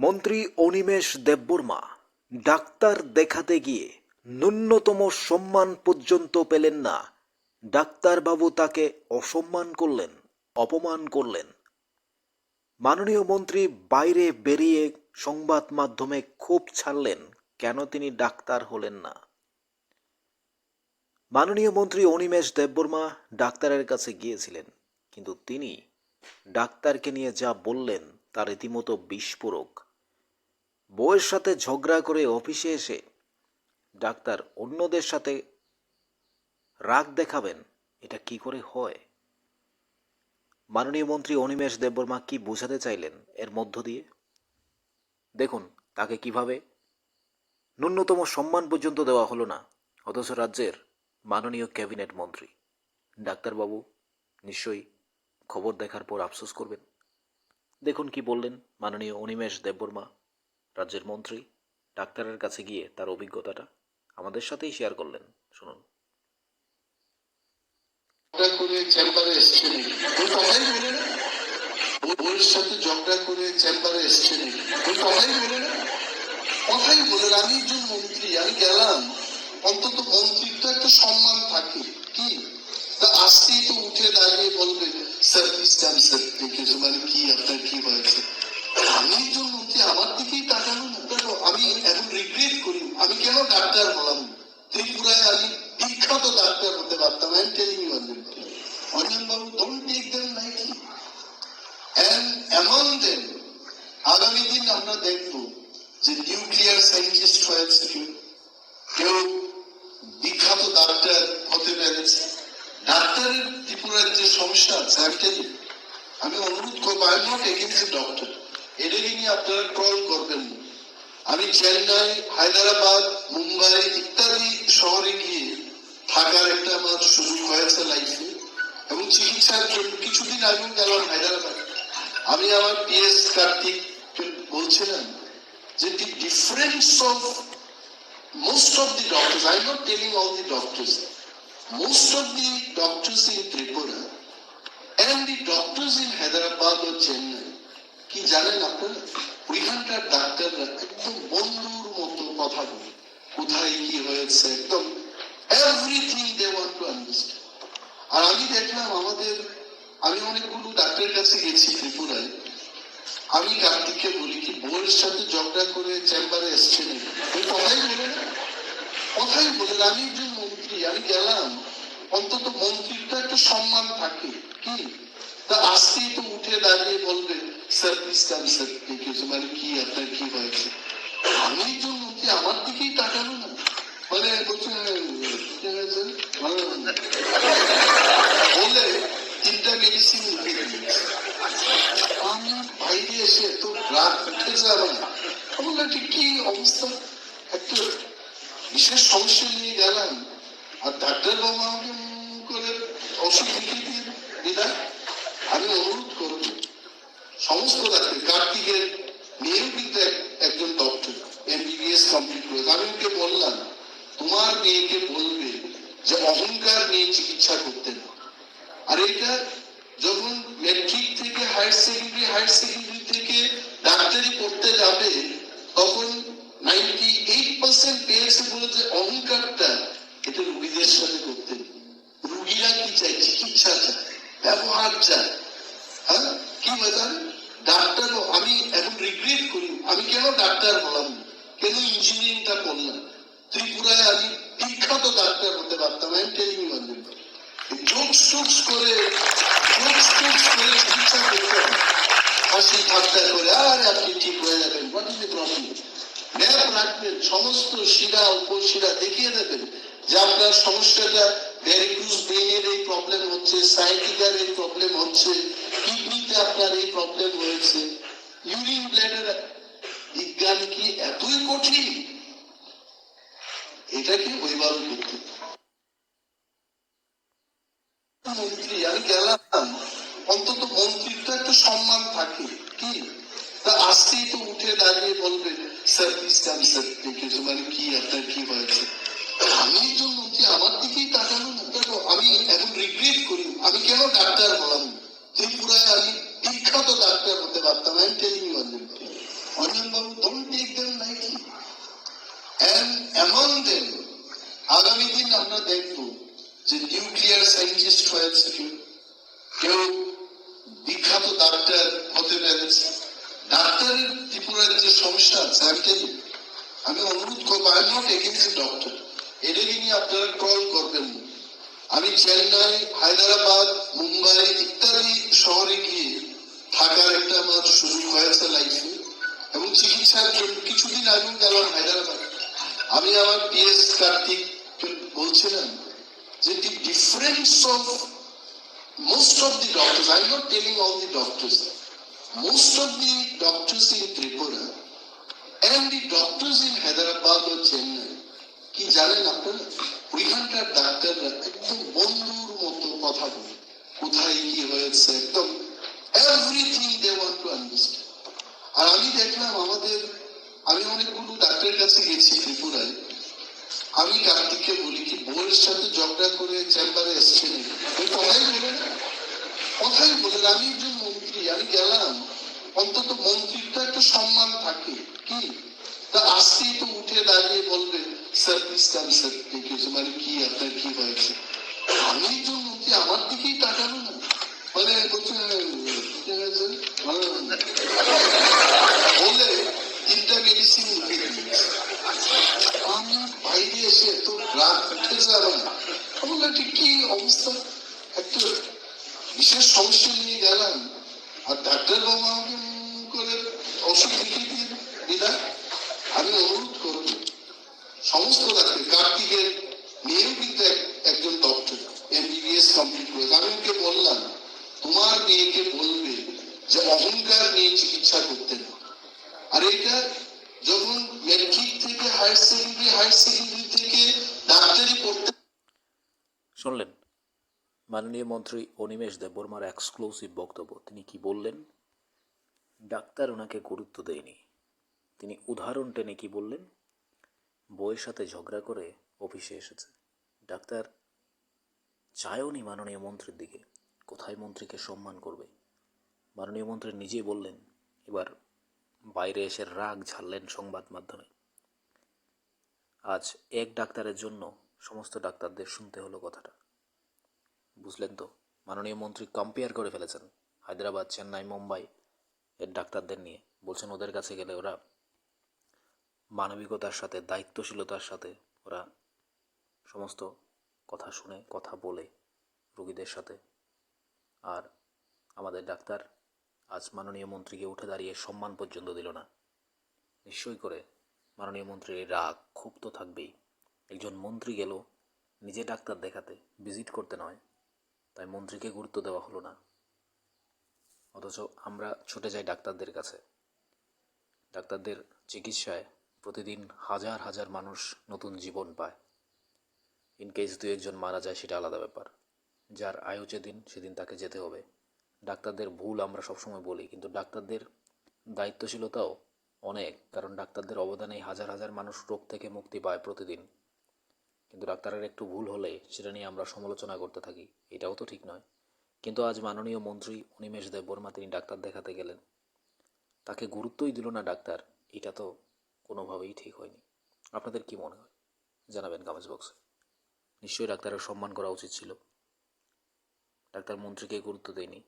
মন্ত্রী অনিমেষ দেববর্মা ডাক্তার দেখাতে গিয়ে ন্যূনতম সম্মান পর্যন্ত পেলেন না। ডাক্তারবাবু তাকে অসম্মান করলেন, অপমান করলেন। মাননীয় মন্ত্রী বাইরে বেরিয়ে সংবাদ মাধ্যমে ক্ষোভ ছাড়লেন, কেন তিনি ডাক্তার হলেন না? মাননীয় মন্ত্রী অনিমেষ দেববর্মা ডাক্তারের কাছে গিয়েছিলেন, কিন্তু তিনি ডাক্তারকে নিয়ে যা বললেন, তা রীতিমতো বিস্ফোরক। বউয়ের সাথে ঝগড়া করে অফিসে এসে ডাক্তার অন্যদের সাথে রাগ দেখাবেন, এটা কি করে হয়? মাননীয় মন্ত্রী অনিমেষ দেববর্মা কি বোঝাতে চাইলেন এর মধ্য দিয়ে? দেখুন, তাকে কীভাবে? ন্যূনতম সম্মান পর্যন্ত দেওয়া হলো না, অথচ রাজ্যের মাননীয় ক্যাবিনেট মন্ত্রী। ডাক্তারবাবু, নিশ্চয়ই খবর দেখার পর আফসোস করবেন। দেখুন কি বললেন মাননীয় অনিমেষ দেববর্মা। রাজ্যের মন্ত্রী, ডাক্তারের কাছে গিয়ে তার অভিজ্ঞতাটা আমাদের সাথেই শেয়ার করলেন। শুনুন। সাথে চেম্বারে কথাই বলে না? কথাই বলে আমি মন্ত্রী, আমি গেলাম। অন্তত তো একটা সম্মান কি? তা আসতেই তো উঠে দাঁড়িয়ে বলবে স্যার রিগ্রেট করি। আমি কেন ডাক্তার হলাম? ত্রিপুরায় আমি বিখ্যাত ডাক্তার হতে পারতাম I am telling you already onion Babu don't take them lightly and among them আগামী দিন আমরা দেখব যে নিউক্লিয়ার সায়েন্টিস্ট হয়েছে কেউ। কেউ বিখ্যাত ডাক্তার হতে পেরেছে। ডাক্তারের ত্রিপুরার যে সমস্যা আছে আমি টেলিং আমি অনুরোধ করব I am not against doctor এদেরকে নিয়ে আপনারা কল করবেন না। আমি চেন্নাই, হায়দ্রাবাদ, মুম্বাই ইত্যাদি শহরে গিয়ে থাকার একটা আমার শুরু হয়েছে লাইফে এবং চিকিৎসার জন্য কিছুদিন আগে গেলাম হায়দ্রাবাদ। আমি আমার পিএস কার্তিক বলছিলাম যে the difference of most of the doctor I not telling all the doctors most of the doctors in Tripura and the doctors in Hyderabad ও চেন্নাই কি জানেন আপনারা? ওইখানকার ডাক্তাররা একদম বন্ধুর মতো কথা বলে। কোথায় কি হয়েছে? একদম everything they want to understand আর আমি দেখলাম আমাদের, আমি অনেকগুলো ডাক্তারের কাছে গেছি ত্রিপুরায়। আমি কার্তিককে বলি কি, বউয়ের সাথে ঝগড়া করে চেম্বারে এসছে কথাই বলে কথাই বলে আমি একজন মন্ত্রী, আমি গেলাম। অন্তত মন্ত্রীর তো একটা সম্মান থাকে। কি? তা আসতেই তো উঠে দাঁড়িয়ে বলবে স্যার প্লিজ স্যার মানে কি আপনার কি হয়েছে আমি একজন আমার দিকেই তাকানো না। মানে বলছে তিনটা মেডিসিন লিখে দিয়েছে। আমি বাইরে এসে তো রাত উঠেছে আমার আমি বললাম, কি অবস্থা? একটা বিশেষ সমস্যা নিয়ে গেলাম। আর ডাক্তার বাবু আমাকে করে লিখে দিয়ে বিদায় আমি অনুরোধ করব সমস্ত ডাক্তার কার্তিকের মেয়েও একজন ডক্টর এমবিবিএস কমপ্লিট করেছে আমি ওকে বললাম, তোমার মেয়েকে বলবে যে অহংকার নিয়ে চিকিৎসা করতে না। আর এটা যখন মেট্রিক থেকে হায়ার সেকেন্ডারি হায়ার সেকেন্ডারি থেকে ডাক্তারি পড়তে যাবে, তখন নাইনটি এইট পার্সেন্ট পেয়েছে বলে যে অহংকারটা, এটা রুগীদের সাথে কেন ইঞ্জিনিয়ারিংটা করলাম ত্রিপুরায় আমি বিখ্যাত ডাক্তার হতে পারতাম আই এম টেলিং জোকস করে সমস্ত শিরা, উপশিরা দেখিয়ে দেবেন যে আপনার সমস্যাটা ব্রেনের এই প্রবলেম হচ্ছে সাইটিকার এই প্রবলেম হচ্ছে কিডনিতে আপনার এই প্রবলেম হয়েছে। ইউরিন ব্লাডের বিজ্ঞান কি এতই কঠিন? এটাকে মন্ত্রী, আমি গেলাম। অন্তত মন্ত্রীর তো সম্মান থাকে, কি? তা আসতেই তো উঠে দাঁড়িয়ে বলবে, স্যার স্যার মানে কি আপনার কি হয়েছে? আমি একজন মন্ত্রী, আমার দিকেই তাকানো দেখো, আমি এখন রিগ্রেট করি। আমি কেন ডাক্তার হলাম? ত্রিপুরায় আমি বিখ্যাত ডাক্তার হতে পারতাম আমি telling Babu, don't take them lightly. And among them, আগামী দিন আমরা দেখব যে নিউক্লিয়ার সায়েন্টিস্ট হয়েছে কেউ কেউ বিখ্যাত ডাক্তার হতে পেরেছে ডাক্তারের ত্রিপুরার যে সমস্যা আছে আমি আমি অনুরোধ করব আই নট এগেন্স্ট ডক্টর এটাকে নিয়ে আপনারা কল করবেন। আমি চেন্নাই হায়দ্রাবাদ মুম্বাই ইত্যাদি শহরে গিয়ে থাকার একটা আমার সুযোগ হয়েছে লাইফে এবং চিকিৎসার জন্য কিছুদিন আগেও গেলাম হায়দ্রাবাদ। আমি আমার পিএস কার্তিক বলছিলাম যে the difference of most of the doctors, I'm not telling all the doctors, most of the doctors in Tripura and the doctors in Hyderabad or Chennai, কি জানেন আপনারা? ওইখানকার ডাক্তাররা একদম বন্ধুর মতো কথা বলে কোথায় কি হয়েছে একদম everything they want to understand আর আমি দেখলাম আমাদের, আমি অনেকগুলো ডাক্তারের কাছে গেছি ত্রিপুরায়। আমি কার্তিককে বলি কি বউয়ের সাথে ঝগড়া করে চেম্বারে এসছে কথাই বলে কথাই বলে আমি একজন মন্ত্রী, আমি গেলাম, অন্তত মন্ত্রীর তো একটা সম্মান থাকে, কি? তা আসতেই তো উঠে দাঁড়িয়ে বলবে, স্যার প্লিজ কাম স্যার মানে কি, আপনার কি হয়েছে? আমি একজন মন্ত্রী, আমার দিকেই তাকালো না। মানে বলে মেডিসিন আমি বাইরে এসে এত আমার কি অবস্থা? একটা বিশেষ সমস্যা নিয়ে গেলাম। আর ডাক্তার বাবু আমাকে করে ওষুধ দিয়ে দিলাম আমি অনুরোধ করব সমস্ত ডাক্তার, কার্তিকের মেয়েও কিন্তু এক- একজন ডক্টর এমবিবিএস কমপ্লিট করেছে। আমি ওকে বললাম মেয়েকে বলবে যে অহংকার নিয়ে চিকিৎসা করতে না। আর এটা যখন মেট্রিক থেকে, হায়ার সেকেন্ডারি হায়ার সেকেন্ডারি থেকে ডাক্তারি পড়তে শুনলেন? মাননীয় মন্ত্রী অনিমেষ দেববর্মার এক্সক্লুসিভ বক্তব্য। তিনি কি বললেন? ডাক্তার ওনাকে গুরুত্ব দেয়নি। তিনি উদাহরণ টেনে কি বললেন? বইয়ের সাথে ঝগড়া করে অফিসে এসেছে। ডাক্তার চায়ওনি মাননীয় মন্ত্রীর দিকে। কোথায় মন্ত্রীকে সম্মান করবে? মাননীয় মন্ত্রী নিজেই বললেন, এবার বাইরে এসে রাগ ঝাড়লেন সংবাদ মাধ্যমে। আজ এক ডাক্তারের জন্য সমস্ত ডাক্তারদের শুনতে হলো কথাটা। বুঝলেন তো, মাননীয় মন্ত্রী কম্পেয়ার করে ফেলেছেন হায়দ্রাবাদ, চেন্নাই, মুম্বাই এর ডাক্তারদের নিয়ে। বলছেন ওদের কাছে গেলে ওরা মানবিকতার সাথে, দায়িত্বশীলতার সাথে ওরা সমস্ত কথা শুনে, কথা বলে রোগীদের সাথে আর আমাদের ডাক্তার আজ মাননীয় মন্ত্রীকে উঠে দাঁড়িয়ে সম্মান পর্যন্ত দিল না। নিশ্চয়ই করে মাননীয় মন্ত্রীর রাগ ক্ষোভ তো থাকবেই। একজন মন্ত্রী গেল নিজে ডাক্তার দেখাতে, ভিজিট করতে নয়, তাই মন্ত্রীকে গুরুত্ব দেওয়া হলো না। অথচ আমরা ছুটে যাই ডাক্তারদের কাছে। ডাক্তারদের চিকিৎসায় প্রতিদিন হাজার হাজার মানুষ নতুন জীবন পায়। ইন কেস দু একজন মারা যায়, সেটা আলাদা ব্যাপার। যার আয়ু যেদিন সেদিন তাকে যেতে হবে। ডাক্তারদের ভুল আমরা সবসময় বলি, কিন্তু ডাক্তারদের দায়িত্বশীলতাও অনেক, কারণ ডাক্তারদের অবদানে হাজার হাজার মানুষ রোগ থেকে মুক্তি পায় প্রতিদিন। কিন্তু ডাক্তারের একটু ভুল হলে সেটা নিয়ে আমরা সমালোচনা করতে থাকি, এটাও তো ঠিক নয়। কিন্তু আজ মাননীয় মন্ত্রী অনিমেষ দেব বর্মা তিনি ডাক্তার দেখাতে গেলেন। তাকে গুরুত্বই দিল না ডাক্তার, এটা তো কোনোভাবেই ঠিক হয়নি। আপনাদের কি মনে হয়? জানাবেন কমেন্টস বক্সে। নিশ্চয়ই ডাক্তারের সম্মান করা উচিত ছিল। ডাক্তার মন্ত্রীকে গুরুত্ব দেয়নি।